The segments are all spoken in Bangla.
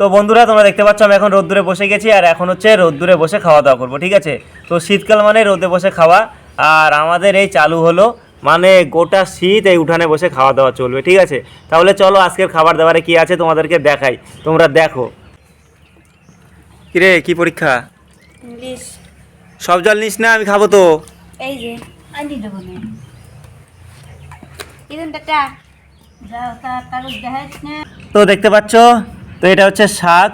তো বন্ধুরা তোমরা দেখতে পাচ্ছ আমি এখন রোদ্দুরে বসে গেছি আর এখন হচ্ছে রোদ্দুরে বসে খাওয়া দাওয়া করব ঠিক আছে? তো শীতকাল মানে রোদে বসে খাওয়া আর আমাদের এই চালু হলো মানে গোটা শীত এই উঠানে বসে খাওয়া দাওয়া চলবে ঠিক আছে? তাহলে চলো আজকের খাবার দাবারে কি আছে তোমাদেরকে দেখাই তোমরা দেখো। কিরে কি পরীক্ষা? সব জল নিস না আমি খাব তো। এই যে আনি দেবো না। ইদুন টাটা যাও তার কাগজ দেখাইছ না। তো দেখতে পাচ্ছ তো এটা হচ্ছে শাক,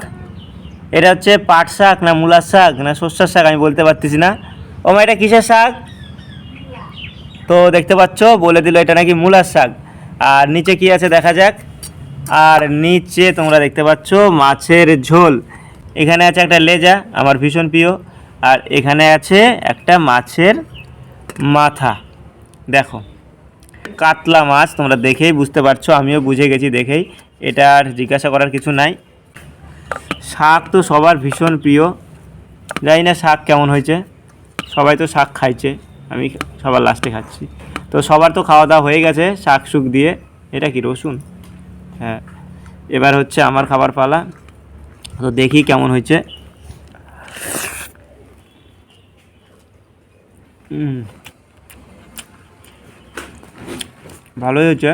এটা হচ্ছে পাট শাক না মূলার শাক না সর্ষার শাক আমি বলতে পারতেছি না। ও মা, এটা কিসের শাক? তো দেখতে পাচ্ছ, বলে দিল এটা নাকি মূলার শাক। আর নিচে কি আছে দেখা যাক। আর নিচে তোমরা দেখতে পাচ্ছ মাছের ঝোল। এখানে আছে একটা লেজা, আমার ভীষণ প্রিয়। আর এখানে আছে একটা মাছের মাথা। দেখো, কাতলা মাছ তোমরা দেখেই বুঝতে পারছ, আমিও বুঝে গেছি দেখেই। এটা আর জিজ্ঞাসা করার কিছু নাই। শাক তো সবার ভীষণ প্রিয়। জানি না শাক কেমন হয়েছে। সবাই তো শাক খাইছে। আমি সবার লাস্টে খাচ্ছি। তো সবার তো খাওয়া দাওয়া হয়ে গেছে শাক শুক দিয়ে। এটা কি, রসুন? হ্যাঁ। এবার হচ্ছে আমার খাবার পালা। তো দেখি কেমন হয়েছে। ভালোই হয়েছে।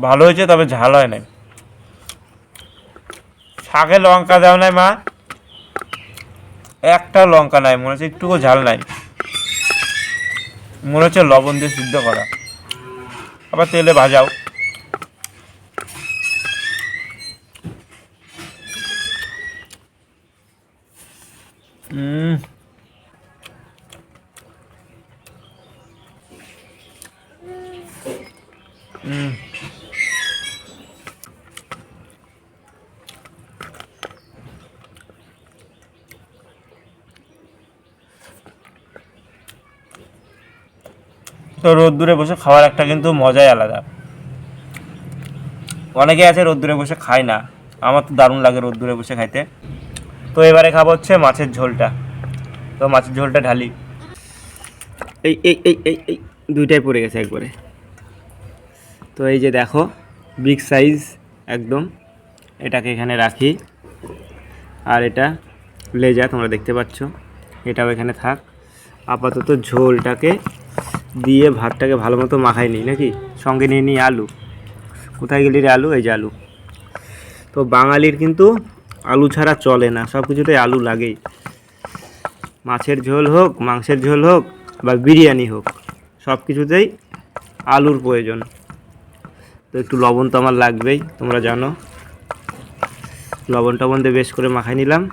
ভালো হয়েছে, তবে ঝাল হয় নাই। শাকে লঙ্কা দেওয়া নাই, মা। একটা লঙ্কা নাই, মনে হচ্ছে একটুকু ঝাল নাই। মনে হচ্ছে লবণ দিয়ে সিদ্ধ করা। আবার তেলে ভাজাও। তো রোদ্দুরে বসে খাওয়ার একটা কিন্তু মজাই আলাদা। অনেকে আছে রোদ্দুরে বসে খায় না। আমার তো দারুণ লাগে রোদ্দুরে বসে খাইতে। তো এবারে খাব হচ্ছে মাছের ঝোলটা। তো মাছের ঝোলটা ঢালি। এই এই এই এই এই, দুইটাই পড়ে গেছে একবারে। তো এই যে দেখো বিগ সাইজ একদম। এটাকে এখানে রাখি। আর এটা লেজা, তোমরা দেখতে পাচ্ছ। এটাও এখানে থাক। আপাতত ঝোলটাকে দিয়ে ভাতটাকে ভালো মতো মাখাই নিই, নাকি? সঙ্গে নিয়ে নিই আলু। কোথায় গেলি রে আলু? এই যে আলু। তো বাঙালির কিন্তু আলু ছাড়া চলে না, সব কিছুতেই আলু লাগেই। মাছের ঝোল হোক, মাংসের ঝোল হোক, বা বিরিয়ানি হোক, সব কিছুতেই আলুর প্রয়োজন। তো একটু লবণ তো আমার লাগবেই, তোমরা জানো। লবণ টবণ দিয়ে বেশ করে মাখাই নিলাম।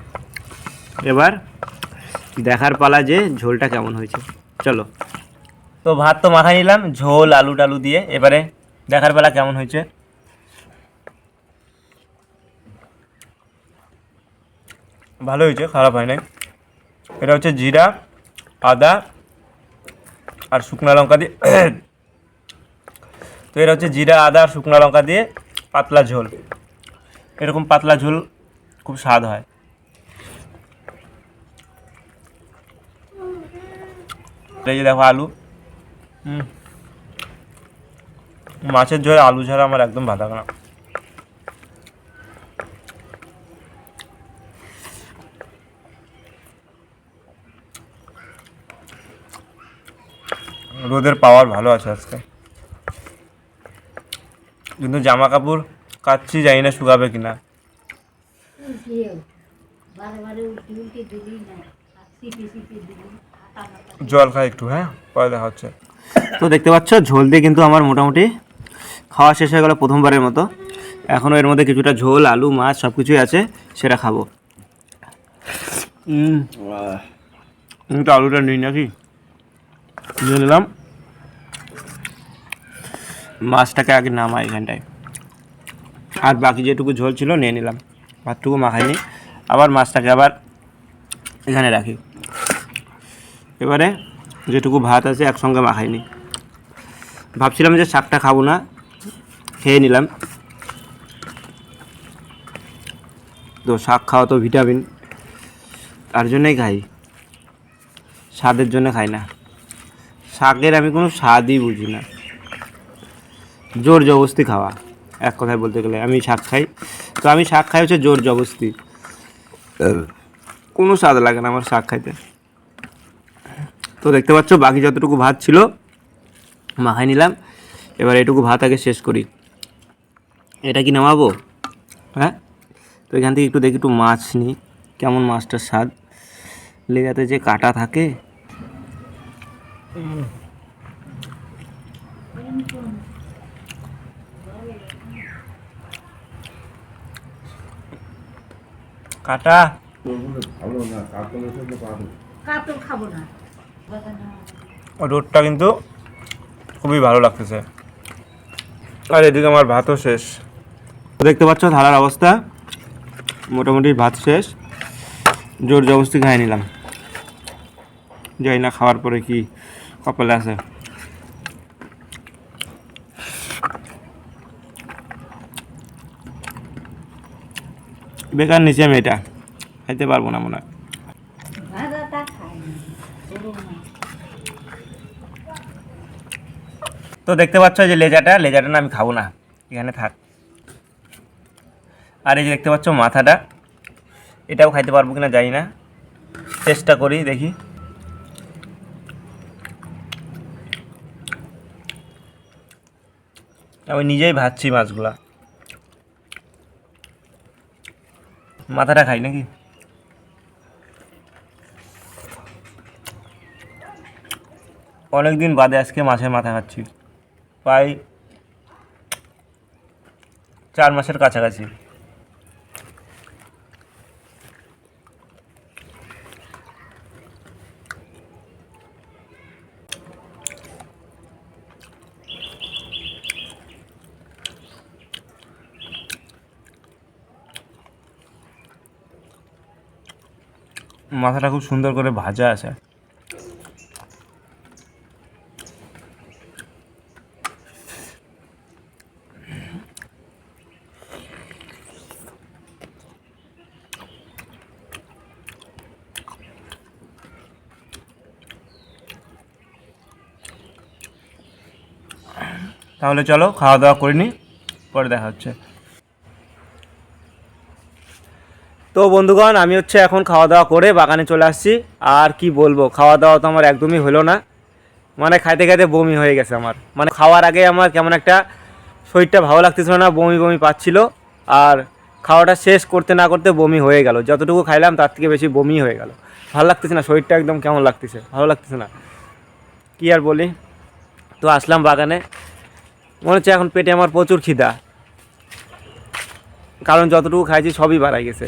এবার দেখার পালা যে ঝোলটা কেমন হয়েছে। চলো। তো ভাত তো মাখাই নিলাম, ঝোল, আলু টালু দিয়ে। এবারে দেখার বেলা কেমন হয়েছে? ভালো হয়েছে, খারাপ হয় নাই। এটা হচ্ছে জিরা, আদা আর শুকনো লঙ্কা দিয়ে। তো এটা হচ্ছে জিরা, আদা আর শুকনো লঙ্কা দিয়ে পাতলা ঝোল। এরকম পাতলা ঝোল খুব স্বাদ হয়। এই যে দেখো আলু। মাছের ঝোল আলু ছাড়া আমার একদম ভালো লাগে না। রোদের পাওয়ার ভালো আছে আজকে। কিন্তু জামা কাপড় কাচ্ছি জানি না শুকাবে কিনা। জল খাই একটু হ্যাঁ? পরে দেখা হচ্ছে। তো দেখতে পাচ্ছ ঝোল দিয়ে কিন্তু আমার মোটামুটি খাওয়া শেষ হয়ে গেল প্রথমবারের মতো। এখনও এর মধ্যে কিছুটা ঝোল আলু মাছ সব কিছুই আছে সেটা খাব। কিন্তু আলুটা নিই নাকি? নিয়ে নিলাম। মাছটাকে আগে নামাই এখানটায়। আর বাকি যেটুকু ঝোল ছিল নিয়ে নিলাম। ভাতটুকু মাখাইনি। আবার মাছটাকে আবার এখানে রাখি। এবারে যেটুকু ভাত আছে একসঙ্গে মাখাইনি। ভাবছিলাম যে শাকটা খাব না খেয়ে নিলাম। তো শাক খাওয়া তো ভিটামিন তার জন্যই খাই। স্বাদের জন্য খাই না। শাকের আমি কোনো স্বাদই বুঝি না। জোর জবস্তি খাওয়া এক কথায় বলতে গেলে। আমি শাক খাই তো আমি শাক খাই হচ্ছে জোর জবস্তি। কোনো স্বাদ লাগে না আমার শাক খাইতে। তো দেখতে পাচ্ছ, বাকি যতটুকু ভাত ছিল, মাখাই নিলাম। এবার এটুকু ভাত আগে শেষ করি। এটা কি নামাবো? হ্যাঁ? তো এখান থেকে একটু দেখি, একটু মাছ নিই। কেমন মাছটার স্বাদ? লেগাতে যে কাটা থাকে। কাটা। খাব না। রোডটা কিন্তু খুবই ভালো লাগতেছে। আর এদিকে আমার ভাতও শেষ। দেখতে পাচ্ছ থালার অবস্থা? মোটামুটি ভাত শেষ। জোর জবস্তি খাই নিলাম। যাই না, খাওয়ার পরে কি কপালে আছে। বেকার নিচে আমি এটা। খাইতে পারব না মনে হয় ভাজাটা খাই না গরু না। তো দেখতে পাচ্ছ যে লেজাটা লেজাটা না আমি খাব না। এখানে থাক। আর এই যে দেখতে পাচ্ছ মাথাটা, এটাও খাইতে পারব কিনা জানি না। চেষ্টা করি, দেখি। আমি নিজেই ভাজছি মাছগুলা। মাথাটা খাই নাকি? অনেক দিন বাদে আজকে মাছের মাথা খাচ্ছি। প্রায় চার মাসের কাছাকাছি। মাথাটা খুব সুন্দর করে ভাজা আছে। তাহলে চলো, খাওয়া দাওয়া করে নিই পরে দেখা হচ্ছে। তো বন্ধুগণ, আমি হচ্ছে এখন খাওয়া দাওয়া করে বাগানে চলে আসছি। আর কি বলব, খাওয়া দাওয়া তো আমার একদমই হলো না। মানে খাইতে খাইতে বমি হয়ে গেছে আমার। মানে খাওয়ার আগে আমার কেমন একটা শরীরটা ভালো লাগতেছিল না, বমি বমি পাচ্ছিল। আর খাওয়াটা শেষ করতে না করতে বমি হয়ে গেল। যতটুকু খাইলাম, তার থেকে বেশি বমি হয়ে গেল। ভালো লাগতেছে না, শরীরটা একদম কেমন লাগতেছে, ভালো লাগতেছে না। কি আর বলি? তো আসলাম বাগানে। মনে হচ্ছে এখন পেটে আমার প্রচুর খিদা। কারণ যতটুকু খাইছি সবই বাড়াই গেছে।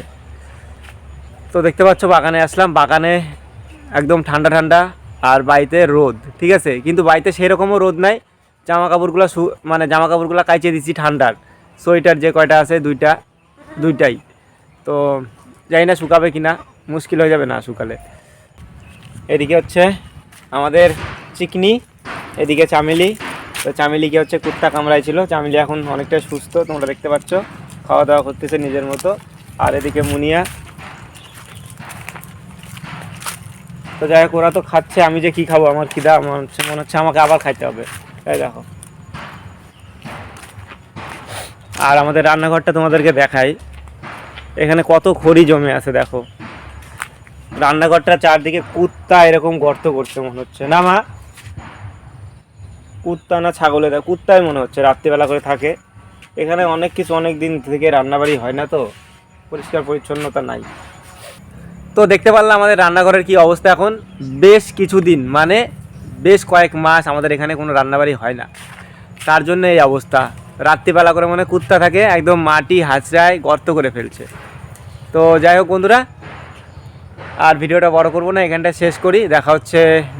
তো দেখতে পাচ্ছ, বাগানে আসলাম। বাগানে একদম ঠান্ডা ঠান্ডা আর বাড়িতে রোদ, ঠিক আছে? কিন্তু বাড়িতে সেরকমও রোদ নাই। জামা কাপড়গুলো শু মানে জামা কাপড়গুলো কাইচে দিচ্ছি ঠান্ডার। সোয়েটার যে কয়টা আছে, দুইটা, দুইটাই। তো জানি না শুকাবে কি না মুশকিল হয়ে যাবে না শুকালে। এদিকে হচ্ছে আমাদের চিকনি, এদিকে চামেলি তো চামেলিকে হচ্ছে কুত্তা কামড়াইছিল। চামেলি এখন অনেকটা সুস্থ, তোমরা দেখতে পাচ্ছ। খাওয়া দাওয়া করতেছে নিজের মতো। আর এদিকে মুনিয়া। তো যাই হোক, ওরা তো খাচ্ছে, আমি যে কি খাব? আমার খিদা, আমার হচ্ছে, মনে হচ্ছে আমাকে আবার খাইতে হবে। তাই দেখো। আর আমাদের রান্নাঘরটা তোমাদেরকে দেখাই। এখানে কত খড়ি জমে আছে, দেখো। রান্নাঘরটা চারদিকে কুত্তা এরকম গর্ত করছে, মনে হচ্ছে। না, মা? কুত্তা না ছাগলে দেয় কুত্তাই মনে হচ্ছে, রাত্রিবেলা করে থাকে। এখানে অনেক কিছু অনেক দিন থেকে রান্নাবাড়ি হয় না তো, পরিষ্কার পরিচ্ছন্নতা নাই। তো দেখতে পারলাম আমাদের রান্নাঘরের কি অবস্থা এখন। বেশ কিছুদিন মানে বেশ কয়েক মাস আমাদের এখানে কোনো রান্নাবাড়ি হয় না। তার জন্য এই অবস্থা। রাত্রিবেলা করে মনে কুত্তা থাকে, একদম মাটি হাঁচড়ায় গর্ত করে ফেলছে। তো যাই হোক বন্ধুরা আর ভিডিওটা বড় করব না এখানটা শেষ করি, দেখা হচ্ছে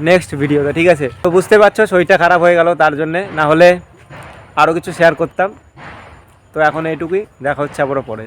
নেক্সট ভিডিওতে ঠিক আছে? তো বুঝতে পারছ, শরীরটা খারাপ হয়ে গেল তার জন্যে, না হলে আরও কিছু শেয়ার করতাম। তো এখন এইটুকুই, দেখা হচ্ছে আবারও পরে।